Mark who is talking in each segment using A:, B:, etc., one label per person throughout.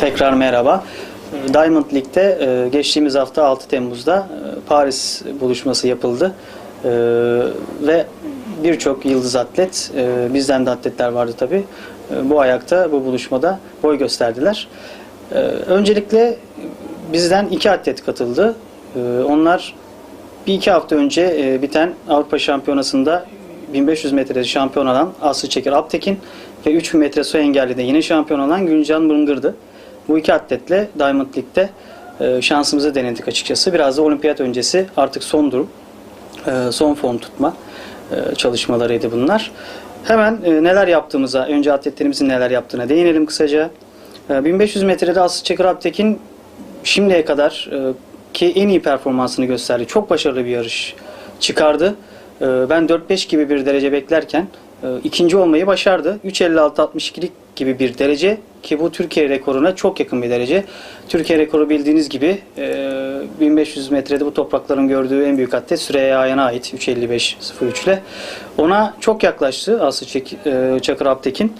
A: Tekrar merhaba. Diamond League'de e, geçtiğimiz hafta 6 Temmuz'da e, Paris buluşması yapıldı. E, Ve birçok yıldız atlet, bizden de atletler vardı tabi. Bu ayakta bu buluşmada boy gösterdiler. Öncelikle bizden iki atlet katıldı. Onlar bir iki hafta önce biten Avrupa Şampiyonası'nda 1500 metrede şampiyon olan Aslı Çekir Aptekin ve 3000 metre su engellide yine şampiyon olan Güncan Mırıngır'dı. Bu iki atletle Diamond League'de e, şansımızı denedik açıkçası. Biraz da olimpiyat öncesi artık son durum, e, son form tutma e, çalışmalarıydı bunlar. Hemen e, neler yaptığımıza, önce atletlerimizin neler yaptığına değinelim kısaca. E, 1500 metrede Aslı Çekir Aptekin şimdiye kadar e, ki en iyi performansını gösterdi. Çok başarılı bir yarış çıkardı. E, Ben 4-5 gibi bir derece beklerken e, ikinci olmayı başardı. 3.56-62'lik gibi bir derece ki bu Türkiye rekoruna çok yakın bir derece. Türkiye rekoru bildiğiniz gibi e, 1500 metrede bu toprakların gördüğü en büyük atlet Süreyya Ayan'a ait 3.55-03 ile. Ona çok yaklaştı Aslı e, Çakır Aptekin.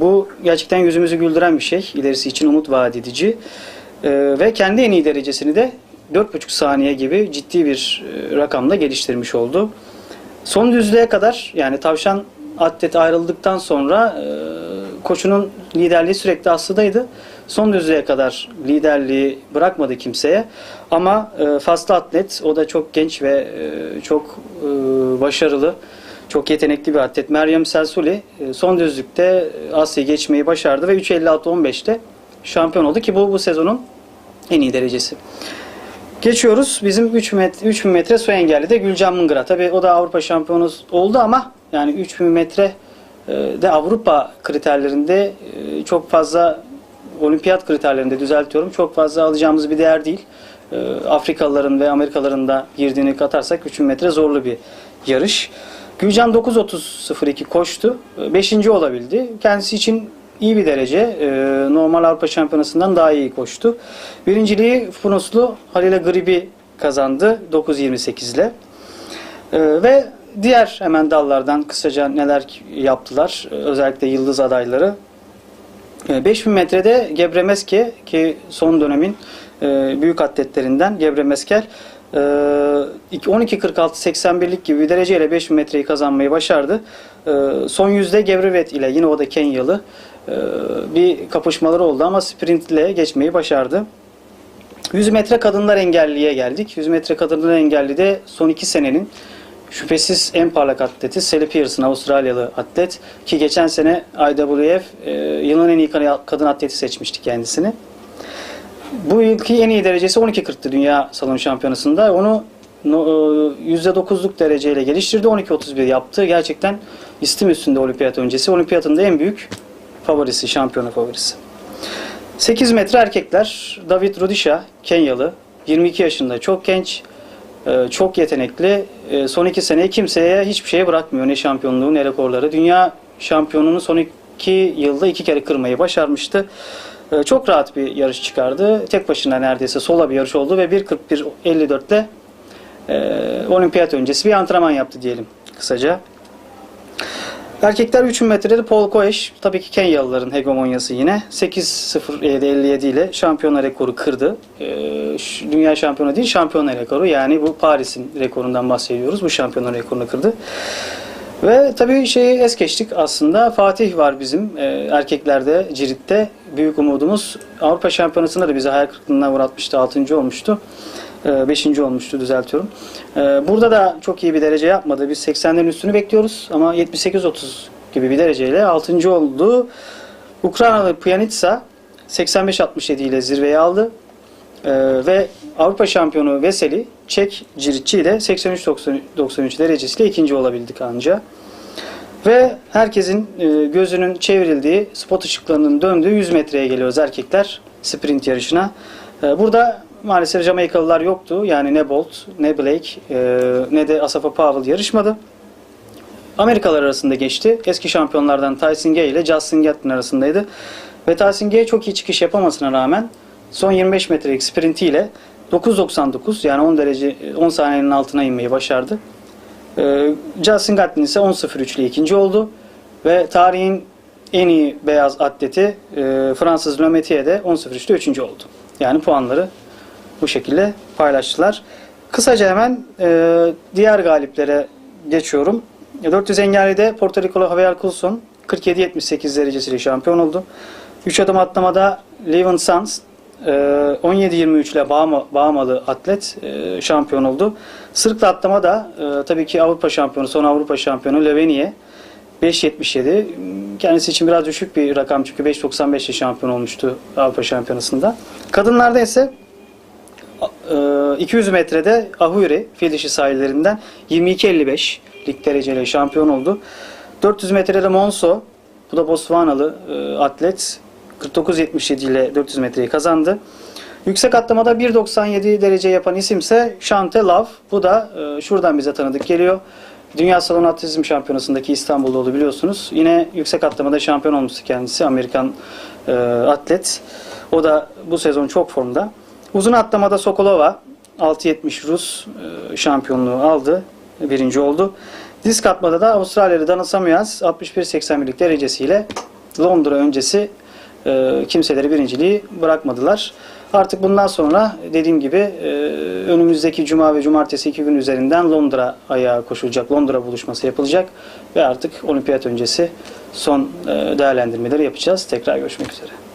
A: Bu gerçekten yüzümüzü güldüren bir şey. İlerisi için umut vaat edici. E, ve kendi en iyi derecesini de 4,5 saniye gibi ciddi bir e, rakamla geliştirmiş oldu. Son düzlüğe kadar yani tavşan atlet ayrıldıktan sonra e, koçunun liderliği sürekli Aslı'daydı. Son düzlüğe kadar liderliği bırakmadı kimseye. Ama e, Faslı atlet o da çok genç ve e, çok e, başarılı, çok yetenekli bir atlet. Meryem Selsuli e, son düzlükte Asya'yı geçmeyi başardı ve 3.56-15'te şampiyon oldu ki bu bu sezonun en iyi derecesi. Geçiyoruz bizim 3 metre, 3000 metre su engelli de Gülcan Mıngır'a. Tabi o da Avrupa şampiyonu oldu ama yani 3000 metre e, de Avrupa kriterlerinde e, çok fazla olimpiyat kriterlerinde düzeltiyorum. Çok fazla alacağımız bir değer değil. E, Afrikalıların ve Amerikalıların da girdiğini katarsak 3000 metre zorlu bir yarış. Gülcan 9.30.02 koştu. 5. olabildi. Kendisi için iyi bir derece. E, Normal Avrupa Şampiyonası'ndan daha iyi koştu. Birinciliği Funuslu Halile Gribi kazandı 9.28 ile. Ve diğer hemen dallardan kısaca neler yaptılar. E, Özellikle yıldız adayları. E, 5000 metrede Gebre Meske ki son dönemin e, büyük atletlerinden Gebre Meskel e, 12.46-81'lik gibi bir dereceyle 5000 metreyi kazanmayı başardı. E, Son yüzde Gebrevet ile yine o da Kenyalı e, bir kapışmaları oldu ama sprintle geçmeyi başardı. 100 metre kadınlar engelliye geldik. 100 metre kadınlar engelli de son 2 senenin şüphesiz en parlak atleti Sally Pearson, Avustralyalı atlet. Ki geçen sene IWF e, yılın en iyi kadın atleti seçmişti kendisini. Bu yılki en iyi derecesi 12.40'tı Dünya Salon Şampiyonası'nda. Onu no- e, %9'luk dereceyle geliştirdi. 12.31 yaptı. Gerçekten istim üstünde olimpiyat öncesi. Olimpiyatın da en büyük favorisi, şampiyonu favorisi. 8 metre erkekler. David Rudisha, Kenyalı. 22 yaşında, çok genç, e, çok yetenekli. E, Son 2 seneyi kimseye hiçbir şeye bırakmıyor. Ne şampiyonluğu ne rekorları. Dünya şampiyonunu son 2 yılda 2 kere kırmayı başarmıştı. E, Çok rahat bir yarış çıkardı. Tek başına neredeyse sola bir yarış oldu ve 1.41.54 ile e, olimpiyat öncesi bir antrenman yaptı diyelim kısaca. Erkekler 3000 metrede Paul Koeş, tabii ki Kenyalıların hegemonyası yine 8.07.57 ile şampiyonlar rekoru kırdı. Ee, dünya şampiyonu değil, şampiyonlar rekoru. Yani bu Paris'in rekorundan bahsediyoruz. Bu şampiyonlar rekorunu kırdı. Ve tabii şeyi es geçtik aslında. Fatih var bizim e, erkeklerde, Cirit'te. Büyük umudumuz. Avrupa Şampiyonası'nda da bizi hayal kırıklığına uğratmıştı. 6. olmuştu. 5. olmuştu düzeltiyorum. E, Burada da çok iyi bir derece yapmadı. Biz 80'lerin üstünü bekliyoruz ama 78-30 gibi bir dereceyle 6. oldu. Ukraynalı Pyanitsa 85-67 ile zirveyi aldı. Ee, ve Avrupa şampiyonu Veseli Çek Ciritçi ile 83-93 derecesiyle ikinci olabildik anca. Ve herkesin e, gözünün çevrildiği, spot ışıklarının döndüğü 100 metreye geliyoruz erkekler sprint yarışına. Burada maalesef Jamaikalılar yoktu. Yani ne Bolt, ne Blake, e, ne de Asafa Powell yarışmadı. Amerikalılar arasında geçti. Eski şampiyonlardan Tyson Gay ile Justin Gatlin arasındaydı. Ve Tyson Gay çok iyi çıkış yapamasına rağmen son 25 metrelik sprintiyle 9.99 yani 10 derece 10 saniyenin altına inmeyi başardı. Ee, Justin Gatlin ise 10.03 ile ikinci oldu. Ve tarihin en iyi beyaz atleti e, Fransız Lometier de 10.03'te 3. oldu. Yani puanları bu şekilde paylaştılar. Kısaca hemen e, diğer galiplere geçiyorum. 400 engellide Porto Rikolu Javier Coulson 47-78 derecesiyle şampiyon oldu. 3 adım atlamada Levin Sanz e, 17-23 ile Bahama, Bahamalı atlet e, şampiyon oldu. Sırıkla atlama da e, tabii ki Avrupa şampiyonu, son Avrupa şampiyonu Leveniye 5.77. Kendisi için biraz düşük bir rakam çünkü 5.95 ile şampiyon olmuştu Avrupa Şampiyonası'nda. Kadınlarda ise e, 200 metrede Ahuri fil sahillerinden 22.55'lik dereceyle şampiyon oldu. 400 metrede Monso bu da Botswanalı e, atlet 49.77 ile 400 metreyi kazandı. Yüksek atlamada 1.97 derece yapan isimse Shante Love. Bu da e, şuradan bize tanıdık geliyor. Dünya Salon Atletizm Şampiyonası'ndaki İstanbul'da oldu biliyorsunuz. Yine yüksek atlamada şampiyon olmuştu kendisi. Amerikan e, atlet. O da bu sezon çok formda. Uzun atlamada Sokolova 6.70 Rus e, şampiyonluğu aldı. Birinci oldu. Disk atmada da Avustralyalı Dana Samuels 61.81'lik derecesiyle Londra öncesi e, kimseleri birinciliği bırakmadılar. Artık bundan sonra dediğim gibi e, önümüzdeki cuma ve cumartesi iki gün üzerinden Londra ayağı koşulacak. Londra buluşması yapılacak ve artık olimpiyat öncesi son e, değerlendirmeleri yapacağız. Tekrar görüşmek üzere.